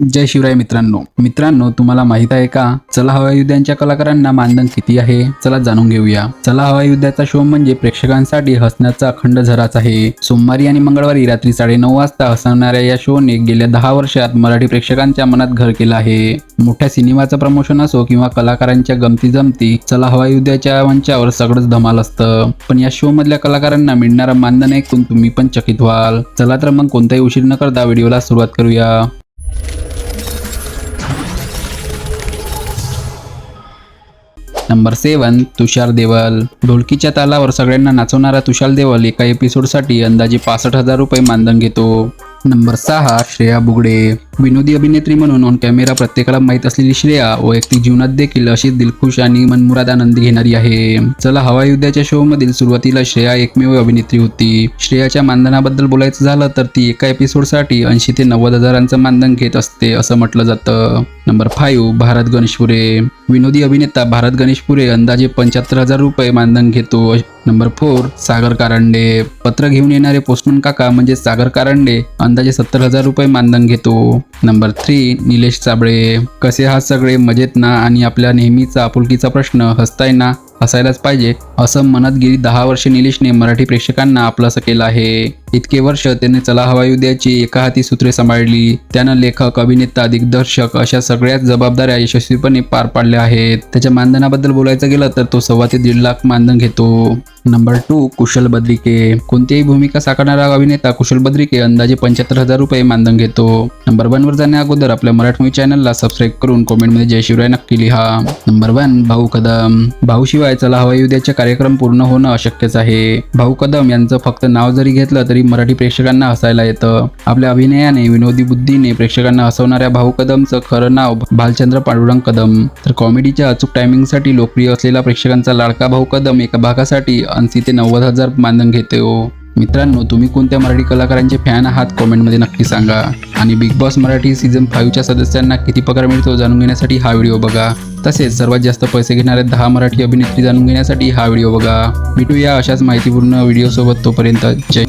जय शिवराय मित्रांनो. मित्रांनो तुम्हाला माहीत आहे का? चला हवाई युद्धांच्या कलाकारांना मानधन किती आहे? चला जाणून घेऊया. चला हवाई युद्धाचा शो म्हणजे प्रेक्षकांसाठी हसण्याचा अखंड झराच आहे. सोमवारी आणि मंगळवारी रात्री साडेनऊ वाजता हसणाऱ्या या शोने गेल्या दहा वर्षात मराठी प्रेक्षकांच्या मनात घर केलं आहे. मोठ्या सिनेमाचं प्रमोशन असो किंवा कलाकारांच्या गमती जमती चला हवाई युद्धाच्या मंचावर सगळंच धमाल असतं. पण या शो मधल्या कलाकारांना मिळणारं मानधन ऐकून तुम्ही पण चकित व्हाल. चला तर मग कोणताही उशीर न करता व्हिडिओला सुरुवात करूया. Number seven Tushar Deval. ढोलकीच्या तालावर सगळ्यांना नाचवणारा तुषार देवल एका एपिसोडसाठी अंदाजे पासष्ट हजार रुपये मानधन घेतो. नंबर सहा श्रेया बुगडे. विनोदी अभिनेत्री म्हणून ऑन कॅमेरा प्रत्येकाला माहीत असलेली श्रेया वैयक्तिक जीवनात देखील अशीच दिलखुश आणि मनमुराद आनंद घेणारी आहे. चला हवा युद्धाच्या शो मधील सुरुवातीला श्रेया एकमेव अभिनेत्री होती. श्रेयाच्या मानधनाबद्दल बोलायचं झालं तर ती एका एपिसोडसाठी ऐंशी ते नव्वद हजारांचं मानधन घेत असते असं म्हटलं जातं. Number five Bharat Ganeshpure. विनोदी अभिनेता भारत गणेशपुरे अंदाजे पंच्याहत्तर हजार रुपये मानधन घेतो. Number four Sagar Karande. पत्र घेऊन येणारे पोस्टमन काका म्हणजे सागर कारंडे अंदाजे सत्तर हजार रुपये मानधन घेतो. Number three Nilesh Chabale. कसे हा सगळे मजेत ना आणि आपल्या नेहमीचा आपुलकीचा प्रश्न हसताय ना हसायलाच पाहिजे असं म्हणत गेली दहा वर्षे निलेशने मराठी प्रेक्षकांना आपलासा केला आहे. इतके वर्ष त्याने चला हवा युद्धाची एका हाती सूत्रे सांभाळली त्यानं लेखक अभिनेता दिग्दर्शक अशा सगळ्याच जबाबदाऱ्या यशस्वीपणे पार पाडल्या आहेत. त्याच्या मानधनाबद्दल बोलायचं गेलं तर तो सव्वा ते दीड लाख मानधन घेतो. Number two Kushal Badrike. कोणतीही भूमिका साकारणारा अभिनेता कुशल बद्रिके अंदाजे पंच्याहत्तर हजार रुपये मानधन घेतो. नंबर वन वर जाण्या अगोदर आपल्या मराठी चॅनलला सबस्क्राईब करून कॉमेंटमध्ये जय शिवराय नक्की लिहा. नंबर वन भाऊ कदम. भाऊ शिवाय चला हवा युद्धाचे कार्यक्रम पूर्ण होणं अशक्यच आहे. भाऊ कदम यांचं फक्त नाव जरी घेतलं तरी मराठी प्रेक्षकांना हसायला येतं. आपल्या अभिनयाने विनोदी बुद्धीने प्रेक्षकांना हसवणाऱ्या भाऊ कदमचं खरं नाव भालचंद्र पांडुरंग कदम. तर कॉमेडीच्या अचूक टायमिंगसाठी लोकप्रिय असलेला प्रेक्षकांचा लाडका भाऊ कदम एका भागासाठी ऐंशी ते नव्वद हजार मानधन घेतो हो. मित्रांनो तुम्ही कोणत्या मराठी कलाकारांचे फॅन आहात कॉमेंटमध्ये नक्की सांगा. आणि बिग बॉस मराठी सीझन फाईव्हच्या सदस्यांना किती पगार मिळतो जाणून घेण्यासाठी हा व्हिडिओ बघा. तसेच सर्वात जास्त पैसे घेणाऱ्या दहा मराठी अभिनेत्री जाणून घेण्यासाठी हा व्हिडिओ बघा. भेटूया अशाच माहितीपूर्ण व्हिडिओसोबत तोपर्यंत. जय